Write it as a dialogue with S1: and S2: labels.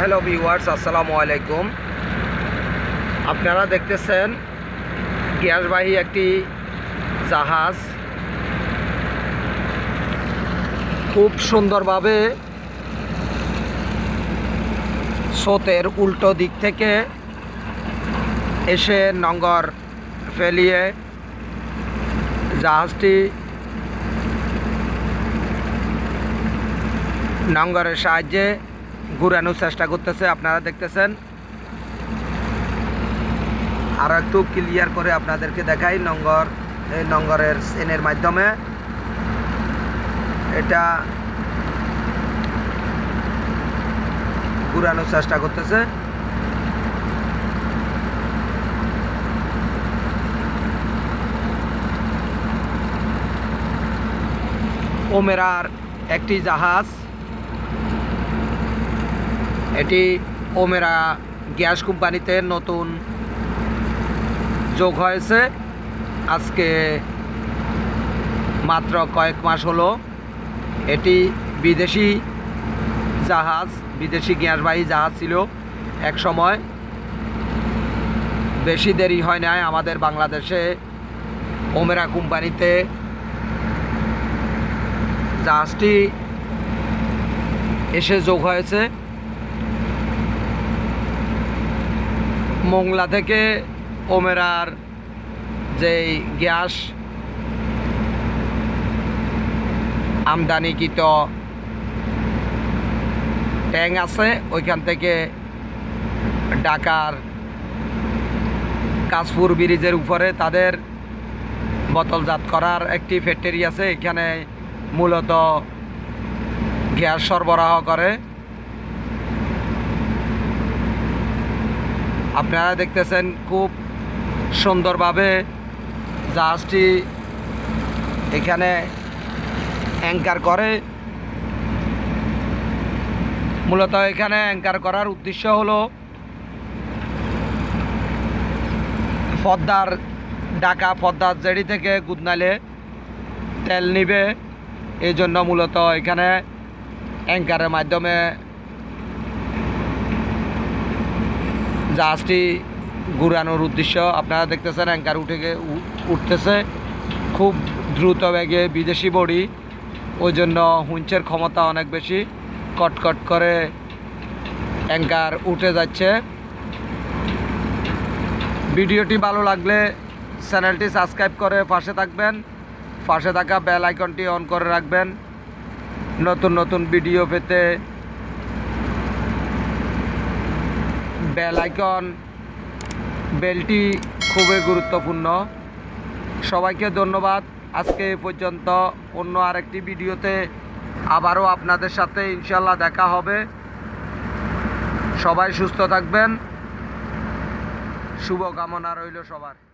S1: Hello viewers, আসসালামু আলাইকুম। আপনারা দেখতেছেন গ্যাসবাহী একটি জাহাজ। খুব সুন্দরভাবে স্রোতের উল্টো দিক থেকে এসে নঙ্গর ফেলিয়ে জাহাজটি নঙ্গরের সাহায্যে ঘুরানোর চেষ্টা করতেছে, আপনারা দেখতেছেন। আর একটু ক্লিয়ার করে আপনাদেরকে দেখাই নঙ্গর, এই নঙ্গরের সেনের মাধ্যমে। এটা ঘুরানোর চেষ্টা করতেছে। ওমেরার একটি জাহাজ এটি ওমেরা গ্যাস কোম্পানিতে নতুন যোগ হয়েছে। আজকে মাত্র কয়েক মাস হলো এটি বিদেশি জাহাজ, বিদেশি গ্যাসবাহী জাহাজ ছিল এক সময়। বেশি দেরি হয় নাই আমাদের বাংলাদেশে ওমেরা কোম্পানিতে জাহাজটি এসে যোগ হয়েছে। মোংলা থেকে ওমেরার যেই গ্যাস আমদানিকৃত ট্যাঙ্ক আছে, ওইখান থেকে ঢাকার কাশপুর ব্রিজের উপরে তাদের বোতলজাত করার একটি ফ্যাক্টরি আছে। এখানে মূলত গ্যাস সরবরাহ করে। আপনারা দেখতেছেন খুব সুন্দরভাবে জাহাজটি এখানে অ্যাঙ্কার করে। মূলত এখানে অ্যাঙ্কার করার উদ্দেশ্য হলো পদ্মার ডাকা পদ্মার জেড়ি থেকে গুদনালে তেল নিবে। এই জন্য মূলত এখানে অ্যাঙ্কারের মাধ্যমে জাহাজটি ঘুরানোর উদ্দেশ্য আপনারা দেখতেছেন, অ্যাঙ্কার উঠে উঠতেছে। খুব দ্রুত বেগে বিদেশি বড়ি, ওই জন্য হুঞ্চের ক্ষমতা অনেক বেশি। কটকট করে অ্যাঙ্কার উঠে যাচ্ছে। ভিডিওটি ভালো লাগলে চ্যানেলটি সাবস্ক্রাইব করে পাশে থাকবেন। পাশে থাকা বেল আইকনটি অন করে রাখবেন। নতুন নতুন ভিডিও পেতে বেল আইকন, বেলটি খুবই গুরুত্বপূর্ণ। সবাইকে ধন্যবাদ। আজকে এ পর্যন্ত অন্য আরেকটি ভিডিওতে আবারও আপনাদের সাথে ইনশাল্লাহ দেখা হবে। সবাই সুস্থ থাকবেন। শুভকামনা রইল সবার।